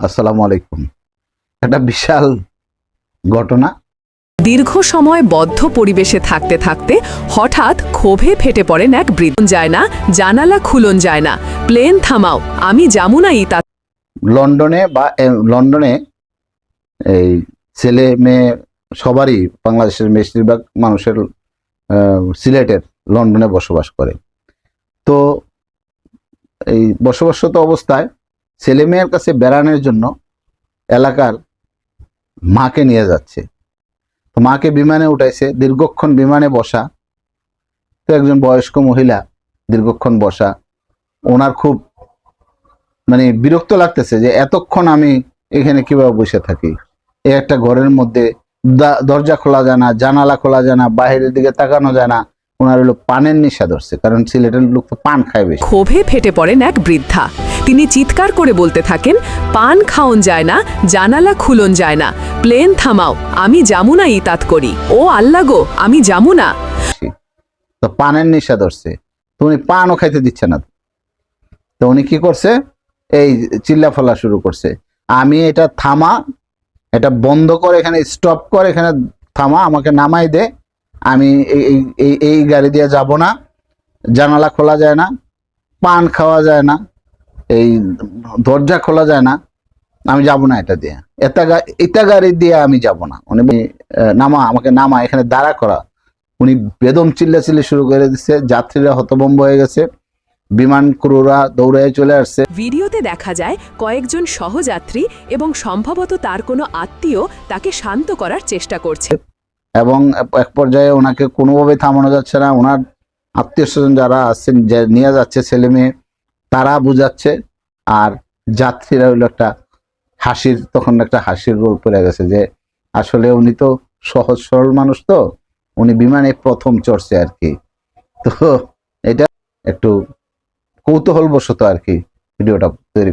আসসালামু আলাইকুম। একটা বিশাল ঘটনা। দীর্ঘ সময় বদ্ধ পরিবেশে থাকতে থাকতে হঠাৎ ক্ষোভে ফেটে পড়েন এক বৃদ্ধ। যায় না জানালা খুলন যায় না। প্লেন থামাও আমি না ইতা লন্ডনে বা লন্ডনে এই ছেলে মেয়ে সবারই বাংলাদেশের বেশিরভাগ মানুষের আহ, সিলেটের লন্ডনে বসবাস করে। তো এই বসবাসত অবস্থায় ছেলে মেয়ের কাছে বেড়ানোর জন্য এলাকার মাকে নিয়ে যাচ্ছে। তো মাকে বিমানে উঠাইছে, দীর্ঘক্ষণ বিমানে বসা। তো একজন বয়স্ক মহিলা দীর্ঘক্ষণ বসা। ওনার খুব মানে বিরক্ত লাগতেছে যে, এতক্ষণ আমি এখানে কীভাবে বসে থাকি? এই একটা ঘরের মধ্যে দরজা খোলা যায় না, জানালা খোলা যায় না, বাইরের দিকে তাকানো যায় না ওনার হলো পানের নেশা ধরছে কারণ সিলেটের লোক তো পান খায় বেশি। ক্ষোভে ফেটে পড়েন এক বৃদ্ধা। তিনি চিৎকার করে বলতে থাকেন পান খাওন যায় না জানালা খুলন যায় না প্লেন থামাও আমি যামু না ইতাত করি। ও আল্লাহ গো আমি যামু না। তো পানের নেশা ধরছে তো উনি পানও খাইতে দিচ্ছে না। তো উনি কি করছে এই চিল্লা ফলা শুরু করছে আমি এটা থামা এটা বন্ধ করে এখানে স্টপ করে এখানে থামা আমাকে নামাই দে আমি এই- এই- গাড়ি দিয়ে যাব না। জানালা খোলা যায় না, পান খাওয়া যায় না, এই দরজা খোলা যায় না, আমি যাব না এটা দিয়ে। এটা এটা গাড়ি দিয়ে আমি যাব না। উনি নামা, আমাকে নামা, এখানে দাঁড়া করা। উনি বেদম চিল্লাচিল্লি শুরু করে দিচ্ছে যাত্রীরা হতভম্ব হয়ে গেছে, বিমান ক্রুরা দৌড়ে চলে আসছে। ভিডিওতে দেখা যায়, কয়েকজন সহযাত্রী এবং সম্ভবত তার কোনো আত্মীয় তাকে শান্ত করার চেষ্টা করছে। এবং এক পর্যায়ে ওনাকে কোনোভাবে থামানো যাচ্ছে না। ওনার আত্মীয় স্বজন যারা আসছেন নিয়ে যাচ্ছে ছেলে মেয়ে, তারা বুঝাচ্ছে। আর যাত্রীরা হইল একটা হাসির, তখন একটা হাসির রোল পড়ে গেছে যে আসলে উনি তো সহজ সরল মানুষ তো, উনি বিমানে প্রথম চড়ছে আর কি। তো এটা একটু কৌতূহল বশত আর কি ভিডিওটা তৈরি